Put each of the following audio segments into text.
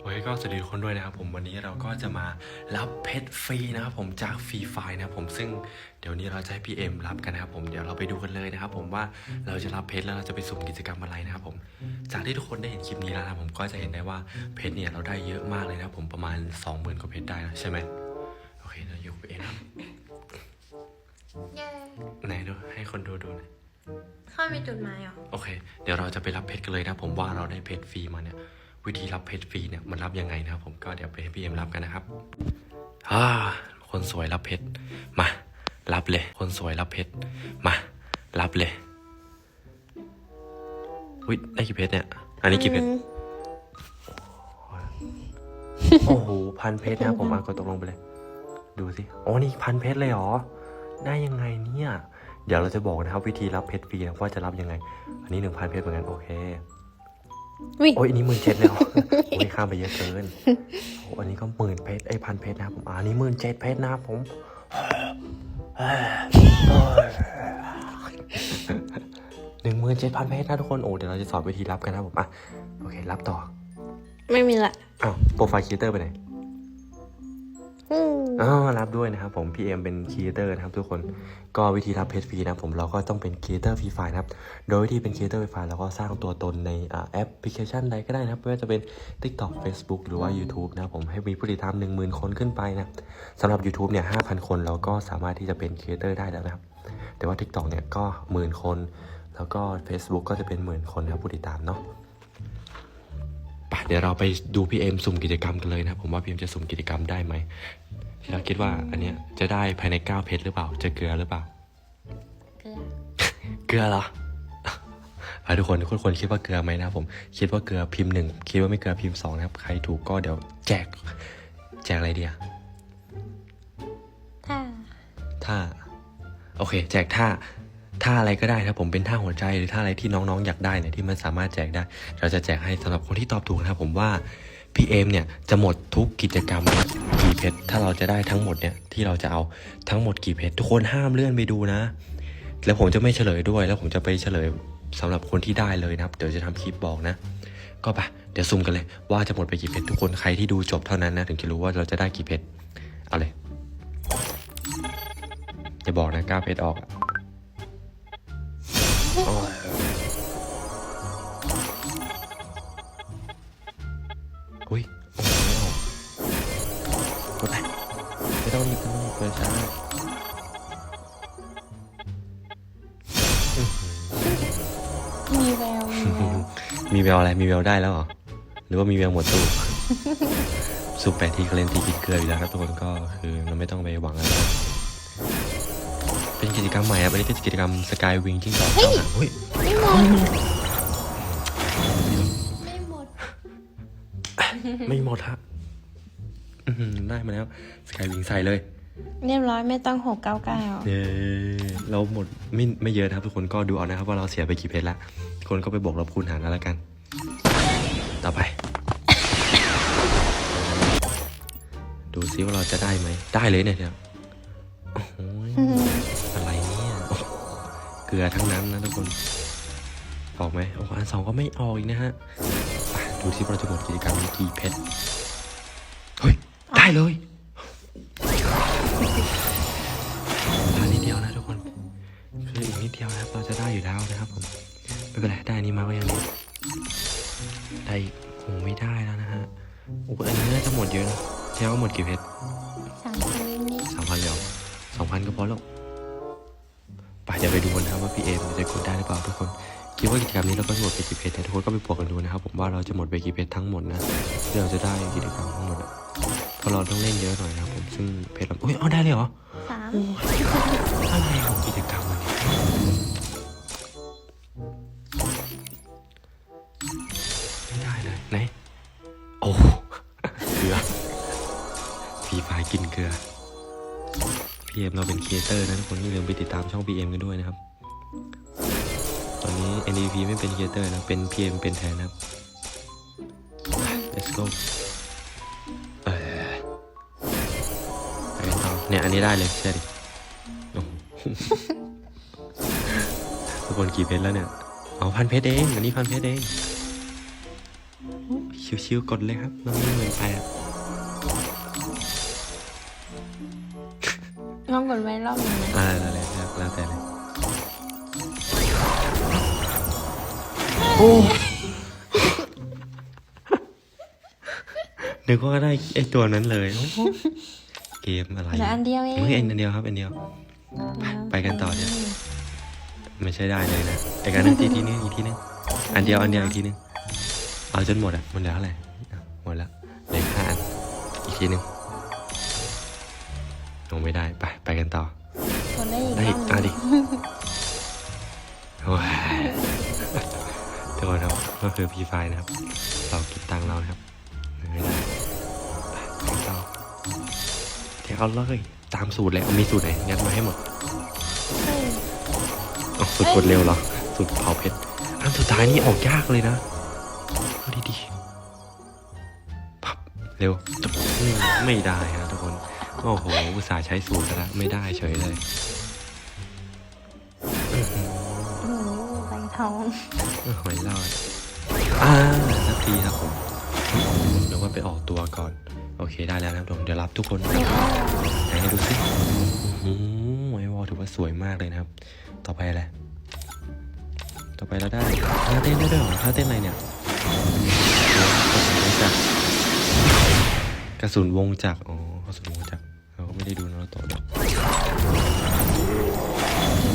โอเคก็สวัสดีทุกคนด้วยนะครับผมวันนี้เราก็จะมารับเพชรฟรีนะครับผมจากฟรีไฟนะครับผมซึ่งเดี๋ยวนี้เราจะให้พี่เอ็มรับกันนะครับผมเดี๋ยวเราไปดูกันเลยนะครับผมว่าเราจะรับเพชรแล้วเราจะไปสุ่มกิจกรรมอะไรนะครับผมจากที่ทุกคนได้เห็นคลิปนี้แล้วนะครับผมก็จะเห็นได้ว่าเพชรเนี่ยเราได้เยอะมากเลยนะครับผมประมาณ 20,000กว่าเพชรได้นะใช่ไหมโอเคเราอยู่กับเอ็มครับเย้ไหนดูให้คนดูดูหน่อยเข้ามีจุดหมายเหรอโอเค เดี๋ยวเราจะไปรับเพชรกันเลยนะผมว่าเราได้เพชรฟรีมาเนี่ย วิธีรับเพชรฟรีเนี่ยมันรับยังไงนะครับผมก็เดี๋ยวไปให้พี่เอ็มรับกันนะครับอ่าคนสวยรับเพชรมารับเลย คนสวยรับเพชรมารับเลยวิได้กี่เพชรเนี่ย อันนี้กี่เพชรโอ้โหพันเพชรนะผมมากดตกลงไปเลย ดูสิโอ้นี่พันเพชรเลยเหรอได้ยังไงเนี่ย เดี๋ยวเราจะบอกนะครับ วิธีรับเพชรฟรีนะว่าจะรับยังไง อันนี้หนึ่งพันเพชรเหมือนกันโอเค โอ้ยอันนี้หมื่นเจ็ดเลยเหรอโอ้ยข้ามไปเยอะเกินโอ้อันนี้ก็หมื่นเพชรไอ้ยพันเพชรนะครับผมอะอันนี้หมื่นเจ็ดเพชรนะครับผมหนึ่งหมื่นเจ็ดพันเพชรนะทุกคนโอ้เดี๋ยวเราจะสอนวิธีรับกันนะครับผมอะโอเครับต่อ ไม่มีละอ้าวโปรไฟล์คีเตอร์ไปไหน อ๋อรับด้วยนะครับผมพี่เอ็มเป็นครีเอเตอร์นะครับทุกคนก็วิธีรับเพจฟรีนะครับผมเราก็ต้องเป็นครีเอเตอร์ฟรีไฟล์นะครับ โดยวิธีเป็นครีเอเตอร์ฟรีไฟล์เราก็สร้างตัวตนในแอปพลิเคชันใดก็ได้นะครับไม่ว่าจะเป็น TikTok Facebook หรือว่า YouTube นะครับผมให้มีผู้ติดตาม 1 0,000 คนขึ้นไปนะสำหรับ YouTube เนี่ย5,000 คนเราก็สามารถที่จะเป็นครีเอเตอร์ได้แล้วนะครับ แต่ว่า TikTok เนี่ยก็หมื่นคน แล้วก็ Facebook ก็จะเป็นหมื่นคนนะครับผู้ติดตามเนาะ เดี๋ยวเราไปดูพี่เอ็มสุ่มกิจกรรมกันเลยนะครับผมว่าพี่เอ็มจะสุ่มกิจกรรมได้ไหมที่เราคิดว่าอันเนี้ยจะได้ภายใน 9 เพชรหรือเปล่า จะเกลือหรือเปล่า เกลือ เกลือเหรอไปทุกคนทุกคนคิดว่าเกลือไหมนะครับผม คิดว่าเกลือพิมพ์หนึ่งคิดว่าไม่เกลือพิมพ์สองนะครับ ใครถูกก็เดี๋ยวแจก แจกอะไรเดียถ้าท่า โอเค แจกท่า ท่าอะไรก็ได้นะครับผมเป็นท่าหัวใจหรือท่าอะไรที่น้องๆ อยากได้เนี่ยที่มันสามารถแจกได้ เราจะแจกให้สำหรับคนที่ตอบถูกนะครับผมว่าพี่เอมเนี่ยจะหมดทุกกิจกรรมกี่เพชรถ้าเราจะได้ทั้งหมดเนี่ยที่เราจะเอาทั้งหมดกี่เพชรทุกคนห้ามเลื่อนไปดูนะ แล้วผมจะไม่เฉลยด้วย แล้วผมจะไปเฉลยสำหรับคนที่ได้เลยนะครับ เดี๋ยวจะทำคลิปบอกนะ ก็ไปเดี๋ยวซุ่มกันเลยว่าจะหมดไปกี่เพชรทุกคนใครที่ดูจบเท่านั้นนะถึงจะรู้ว่าเราจะได้กี่เพชรเอาเลยอย่าบอกนะกล้าเพชรออกอะ มีแววมีแววมีแววอะไรมีแววได้แล้วเหรอหรือว่ามีแววหมดตู้สูบแปดทีเขาเล่นทีกินเกลืออยู่แล้วครับทุกคนก็คือเราไม่ต้องไปหวังอะไรนะเป็นกิจกรรมใหม่ครับอันนี้เป็นกิจกรรมสกายวิงที่สองเฮ้ยเฮ้ยไม่หมดไม่หมดไม่หมดฮะอื้อหือได้มาแล้วสกายวิงใส่เลย เรียบร้อยไม่ต้องหกเก้าเก้าเย้เราหมดไม่ไม่เยอะนะครับทุกคนก็ดูเอานะครับว่าเราเสียไปกี่เพชรละคนก็ไปบวกลบคูณหารแล้วละกัน ต่อไป ดูซิว่าเราจะได้ไหม ได้เลยเนี่ยเดี๋ยโอ้โหอะไรเนี่ยเกลือทั้งนั้นนะทุกคน ออกไหมโอ้อันสองก็ไม่ออกอีกนะฮะ ดูซิว่าเราจะหมดกิจกรรมนี้กี่เพชร เฮ้ย ได้เลย ไม่เป็นไรได้อันนี้มาก็ยังดีได้อีกคงไม่ได้แล้วนะฮะโอ้โหอันนี้น่าจะหมดเยอะนะแค่ว่าหมดกี่เพชรสามพันนิดสามพันเลยสองพันก็พอแล้วไปเดี๋ยวไปดูกันนะครับว่าพี่เอมจะกดได้หรือเปล่าทุกคนคิดว่ากิจกรรมนี้เราก็หมดไปกี่เพชรแต่ทุกคนก็ไปบวกกันดูนะครับผมว่าเราจะหมดไปกี่เพชรทั้งหมดนะที่เราจะได้กิจกรรมทั้งหมดอะเพราะเราต้องเล่นเยอะหน่อยนะครับผมซึ่งเพชรเราอุ้ยเอาได้เลยเหรอสามอะไรของกิจกรรมอันนี้ไเกลือพีเอ็มเราเป็นครีเอเตอร์นะทุกคนอย่าลืมไปติดตามช่อง PM กันด้วยนะครับ ตอนนี้ NDP ไม่เป็นครีเอเตอร์นะ เป็น PM เป็นแทนนะครับ let's go เออไปกันต่อเนี่ย อันนี้ได้เลยเชื่อดิทุกคนกี่เพชรแล้วเนี่ย เอาพันเพชรเอง อันนี้พันเพชรเอง ชิวๆกดเลยครับน้องไม่เหมือนใครอะ ลองกดไว้รอบหนึ่งนะอะไรอะไรแล้วแล้วแต่เลยโอ้เดี๋ยวก็ได้ไอตัวนั้นเลยโอ้โหเกมอะไรเหลืออันเดียวเองเมื่อเอ็นอันเดียวครับอันเดียว ไปกันต่อเดี๋ยวไม่ใช่ได้เลยนะไอ้การนึงทีทีนึงอีกทีนึงอันเดียวอันเดียวอีกทีนึงเอาจนหมดอะมันเหลือเท่าไหร่อะหมดแล้วเหลืออกห้าอันอีกทีนึง ลงไม่ได้ไปไปกันต่อกดได้อีกได้รอีอกบหอะนึ่ดิงโอ้ยทุกคนครับก็คือพีไฟนะครับ เรากินตังค์เรานะครับไม่ได้ไปกันต่อเดี๋ยวเอาเลยตามสูตรเลยเอามีสูตรไหนงัดมาให้หมดเฮ้ยเอาสูตรกดเร็วเหรอสูตรเผาเพชร อันสุดท้ายนี่ออกยากเลยนะเอาดีๆพับ เร็วจบอืมไม่ได้ฮะทุกคน โอ้โห อุตส่าห์ใช้สูตรแล้ว ไม่ได้เฉยเลย โอ้โหใบทองเออหอยรอดอ่าสักทีครับผมเดี๋ยวว่าไปออกตัวก่อน โอเคได้แล้วนะครับผม เดี๋ยวรับทุกคนนะครับไหนให้ดูสิโอ้โหไอวอลถือว่าสวยมากเลยนะครับ ต่อไปอะไร ต่อไปเราได้ท่าเต้นได้ด้วยเหรอท่าเต้นอะไรเนี่ยกระสุนวงจักรอ๋อกระสุนวงจักรเราก็ ไม่ได้ดูนารูโตะด้วยโ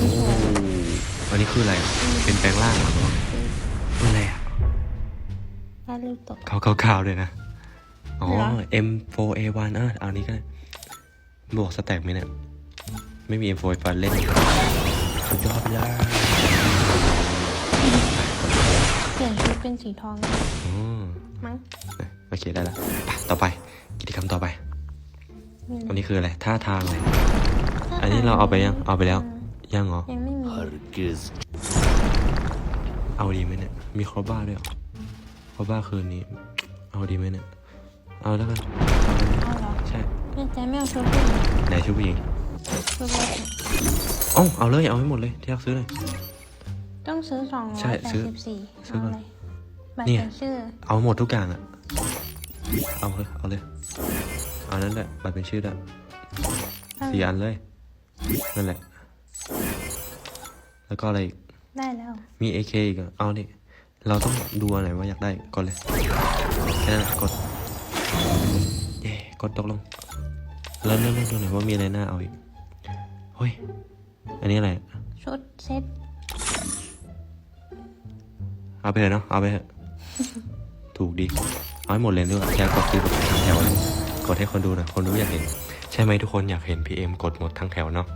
อ้อันนี้คืออะไรอะเป็นแปลงร่างเหรอหรือว่าเป็นอะไรอะถ้าลูกตกเขาขาวๆเลยนะ อ๋อ เหรอ M4A1 เออเอานี้ก็ได้บวกสแต็กไหมเนี่ย ไม่มี M4A1 เล่นสุดยอดไปเลยเปลี่ยนชุดเป็นสีทองอ๋อมั้งโอเคได้แล้วไปต่อไป กิจกรรมต่อไปไม่ อัรู้นนี้คืออะไร ท่าทางเลยอันนี้เราเอาไปยัง เอาไปแล้ว ยังเหรอ ยังไม่มีเอาดีไหมเนี่ย มีครบบ้าด้วยเหรอครบบ้าคืนนี้ เอาดีไหมเนี่ย เอาแล้วกันเอาเหรอใช่ แม่ใจไม่เอาชุดผู้หญิงไหนชุดผู้หญิงชุดเล็กเอ้าเอาเลย เอาให้หมดเลย ที่อยากซื้อเลย ต้องซื้อสองร้อยใช่แปดซื้อสิบสี่ซื้อก่อนเลยบัตรเนี่ย เขียนชื่อเอาหมดทุกอย่างอะเอาเลย เอาเลย เอานั้นแหละบัตรเป็นชื่อด้วยสี่อันเลย นั่นแหละ แล้วก็อะไรอีก ได้แล้ว มี AK อีกอะเอาดิเราต้องดูอันไหนว่าอยากได้กดเลยแค่นั้นแหละกดเย่กดตกลง แล้วเลือกเลือกดูหน่อยว่ามีอะไรน่าเอาอีกเฮ้ยอันนี้อะไรชุดเซ็ตเอาไปเถอะเนาะเอาไปเถอะถูกดีเอาให้หมดเลยด้วยแค่กดซื้อแบบทั้งแถวเลย กดให้คนดูหน่อยคนดูอยากเห็น ใช่ไหมทุกคนอยากเห็นพีเอ็มกดหมดทั้งแถวเนาะ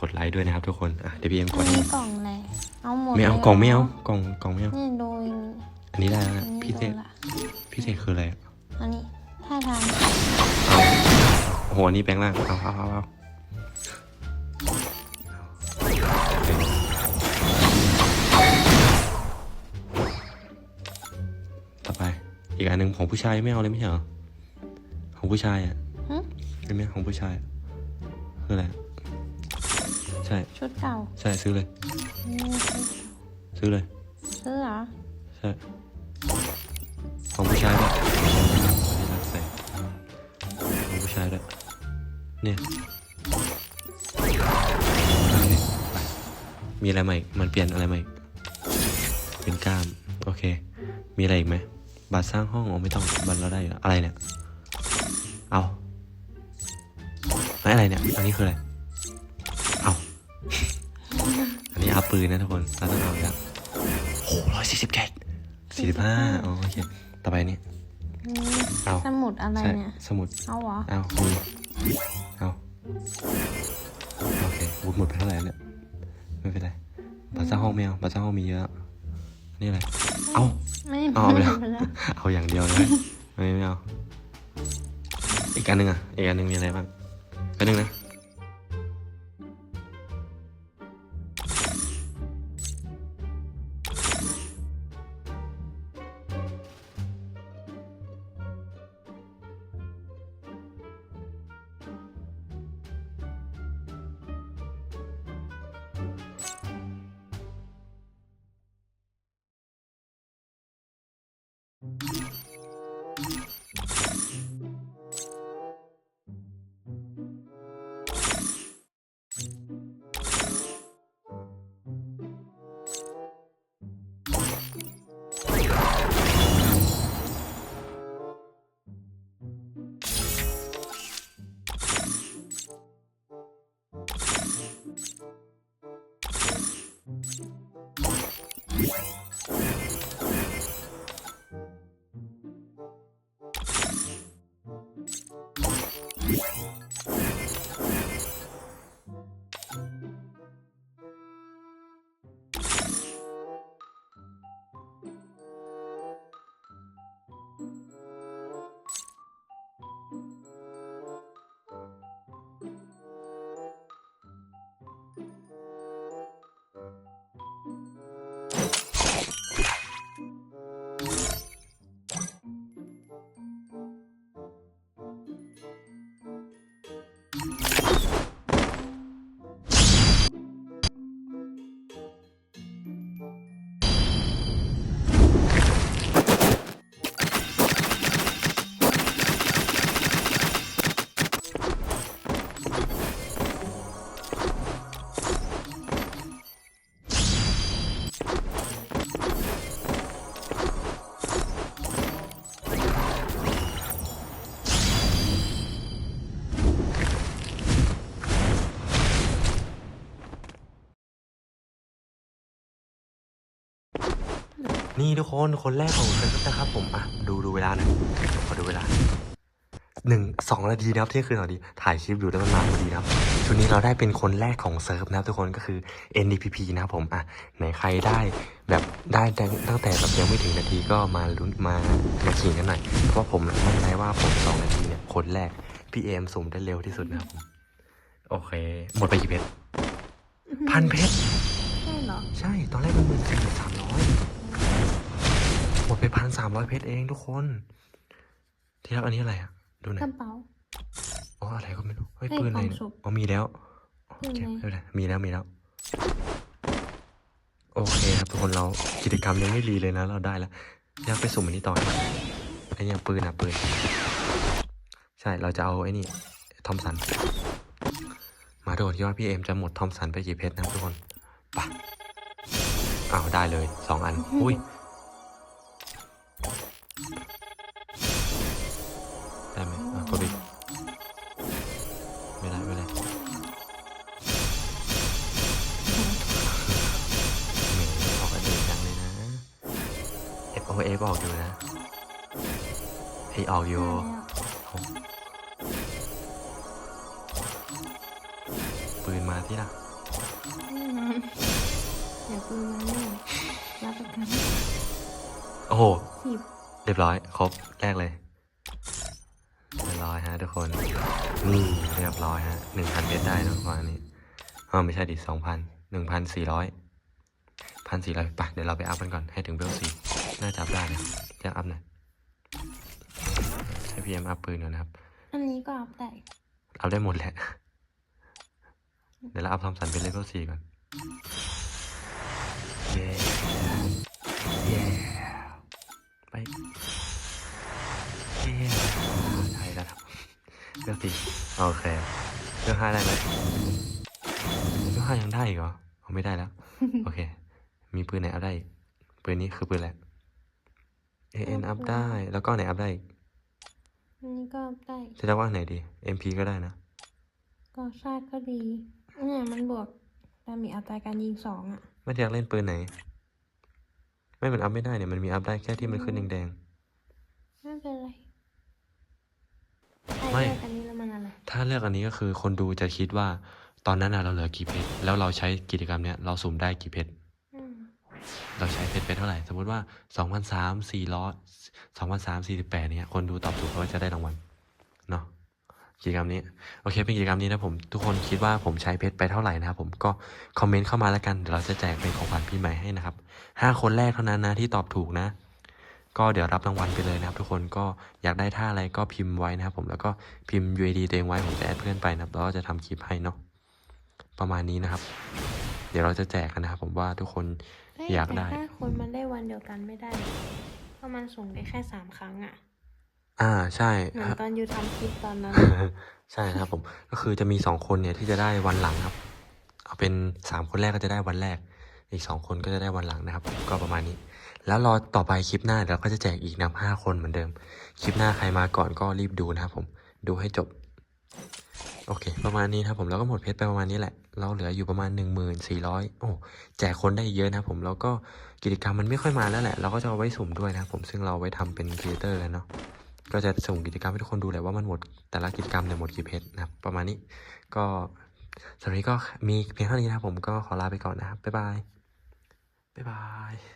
กดไลค์ด้วยนะครับทุกคนอะเดี๋ยวพีเอ็มกดให้มีกล่องเลยเอาหมดไม่เอาลยกล่องไม่เอาหรกล่องกล่องไม่เอานี่ดูอย่างนี้อันนี้ได้แล้วอันะนนี้พิเศษดูละพิเศษคืออะไรอะอันนี้ท่าทางเอาโอ้โหอันนี้แปลงร่างเอาเอาเอาเอาต่อไป อีกอันหนึ่งของผู้ชายไม่เอาเลยไม่ใช่เหรอ ของผู้ชายอะหึใช่ไหมของผู้ชายอะคืออะไรอะใช่ชุดเก่าใช่ซื้อเลยอืมซื้อเลย ซื้อเหรอใช่ของผู้ชายด้วยคนที่รักใส่ของผู้ชายด้วยเนี่ยโอเคไปมีอะไรใหม่มันเปลี่ยนอะไรใหม่เป็นกล้าม โอเค มีอะไรอีกไหมบัตรสร้างห้องอ๋อไม่ต้องบัตรเราได้อยู่แล้วอะไรเนี่ย เอาไม่อะไรเนี่ย อันนี้คืออะไร เอา อันนี้อาปืนนะทุกคนเราต้องเอาอีกแล้วโหร้อยสี่สิบเจ็ดสี่สิบห้าอ๋อโอเค ต่อไปนี่อืมเอาสมุดอะไรใช่เนี่ย สมุด เอาเหรอ เอามีเอาโอเควุ้หมดไปเท่าไหร่แล้วเนี่ยไม่เป็นไรบัตรสร้างห้องไม่เอาบัตรสร้างห้องมีเยอะ นี่อะไร เอาไม่เอาไปแล้วม่แล้วเอาอย่างเดียวเลยไม่ไม่เอา อีกอันหนึ่งอะอีกอันหนึ่งมีอะไรบ้างอันหนึ่งนะ Wow. นี่ทุกคนคนแรกของเซิร์ฟนะครับผมอะดูดูเวลาหน่อยขอดูเวลาหนึ่งสองนาทีนะครับเที่ยงคืนสองนาทีถ่ายคลิปอยู่แล้วมันมาพอดีนะครับชุดนี้เราได้เป็นคนแรกของเซิร์ฟนะครับทุกคนก็คือ NDPP นะครับผมอะไหนใครได้แบบได้ตั้งแต่แบบยังไม่ถึงนาทีก็มาลุ้นมามาขิงกันหน่อยเพราะว่าผมมั่นใจว่าผมสองนาทีเนี่ยคนแรกพี่เอมสุ่มได้เร็วที่สุดนะครับผมโอเค หมดไปกี่เพชรพันเพชรใช่เหรอใช่ตอนแรกมันหมื่นสี่สามร้อย หมดไปพันสามร้อยเพชรเองทุกคนที่รักอันนี้อะไรอะ ดูหน่กอยระเป๋า อ๋ออะไรก็ไม่รู้เฮ้ยเฮ้ยปืนอะไรของเนี่ยสุกอ๋อมีแล้วโอปืนเคไหนไม่เป็นไรมีแล้วมีแล้ว โอเคครับทุกคนเรากิจกรรมยังไม่รีเลยนะ เราได้แล้วอยากไปสุ่มอันนี้ต่อไอ้เนี่ยปืนอะปืน ใช่เราจะเอาไอ้นี่ทอมสัน มาดูที่ว่าพี่เอ็มจะหมดทอมสันไปกี่เพชรนะครับทุกคนไปอ้าวได้เลยสองอัน อุ้ย กดอีกไม่ได้ไม่ได้แหมออกอันอื่นจังเลยนะเอฟโอเอฟออกอยู่นะไอออกอยู่เอาปืนมาที่ละนี่นะเดี๋ยวปืนมาเนี่ยรับประกันโอ้โหสิบเรียบร้อย ครบ แรกเลยเรียบร้อยฮะทุกคน นี่เรียบร้อยฮะหนึ่งพันเพชรได้นะประมาณนี้อ๋อไม่ใช่ดิสองพันหนึ่งพันสี่ร้อยพันสี่ร้อยปะเดี๋ยวเราไปอัพกันก่อนให้ถึงเบลสี่น่าจะอัพได้นะจะอัพหน่อยให้พีเอ็มอัพปืนก่อนนะครับ อันนี้ก็อัพได้อัพได้หมดแหละ เดี๋ยวเราอัพทอมสันเป็นเลเวลสี่ก่อนเย้เย้ไปเย้ได้แล้วครับ เลือกสี่โอเคเลือกห้าได้ไหมเลือกห้ายังได้อีกเหรอเอาไม่ได้แล้ว โอเค มีปืนไหนอัพได้อีกปืนนี้คือปืนอะไร AN อัพได้แล้วก็ไหนอัพได้อีกอันนี้ก็อัพได้จะเรียกว่าไหนดี MP ก็ได้นะก็ชาติก็ดีเนี่ยมันบวกดาเมีอัตราการยิงสองอะไม่ได้อยากเล่นปืนไหน ไม่มันอัพไม่ได้เนี่ยมันมีอัพได้แค่ที่มันขึ้นแดงไม่เป็นไร ใครไม่เลือกอันนี้แล้วมันอะไรๆถ้าเลือกอันนี้ก็คือคนดูจะคิดว่าตอนนั้นน่ะเราเหลือกี่เพชรแล้วเราใช้กิจกรรมเนี้ยเราสุ่มได้กี่เพชรอืมเราใช้เพชรไปเท่าไหร่สมมติว่าสองพันสามสี่ร้อยสองพันสามสี่สิบแปดเนี่ยคนดูตอบถูกเขาก็จะได้รางวัลเนาะกิจกรรมนี้โอเคเป็นกิจกรรมนี้นะผมทุกคนคิดว่าผมใช้เพชรไปเท่าไหร่นะครับผมก็คอมเมนต์เข้ามาแล้วกันเดี๋ยวเราจะแจกเป็นของขวัญปีใหม่ให้นะครับห้าคนแรกเท่านั้นนะที่ตอบถูกนะ ก็เดี๋ยวรับรางวัลไปเลยนะครับ ทุกคนก็อยากได้ท่าอะไรก็พิมพ์ไว้นะครับผมแล้วก็พิมพ์ UID ตัวเองไว้ผมจะแอดเพื่อนไปนะครับแล้วก็จะทำคลิปให้เนาะประมาณนี้นะครับ เดี๋ยวเราจะแจกกันนะครับผมว่าทุกคนเฮ้อยากได้แต่ถ้าคนมันได้วันเดียวกันไม่ได้เพราะมันส่งได้แค่สามครั้งอะอ่าใช่เหมือนตอนอยู่ทำคลิปตอนนั้นใช่ครับผมก็คือจะมีสองคนเนี่ยที่จะได้วันหลังครับ เอาเป็นสามคนแรกก็จะได้วันแรก อีกสองคนก็จะได้วันหลังนะครับ ก็ประมาณนี้ แล้วรอต่อไปคลิปหน้าเดี๋ยวเราก็จะแจกอีกนับห้าคนเหมือนเดิม คลิปหน้าใครมาก่อนก็รีบดูนะครับผมดูให้จบ โอเค ประมาณนี้นะครับผมแล้วก็หมดเพชรไปประมาณนี้แหละ เราเหลืออยู่ประมาณหนึ่งหมื่นสี่ร้อยโอ้แจกคนได้เยอะนะครับผมแล้วก็กิจกรรมมันไม่ค่อยมาแล้วแหละ เราก็จะเอาไว้สุ่มด้วยนะครับผมซึ่งเราไว้ทำเป็นครีเอเตอร์กันเนาะก็จะส่งกิจกรรมให้ทุกคนดูแหละว่ามันหมดแต่ละกิจกรรมเนี่ยหมดกี่เพชรนะครับประมาณนี้ก็สำหรับวันนี้ก็มีเพียงเท่านี้นะครับผมก็ขอลาไปก่อนนะครับบ๊ายบายบ๊ายบาย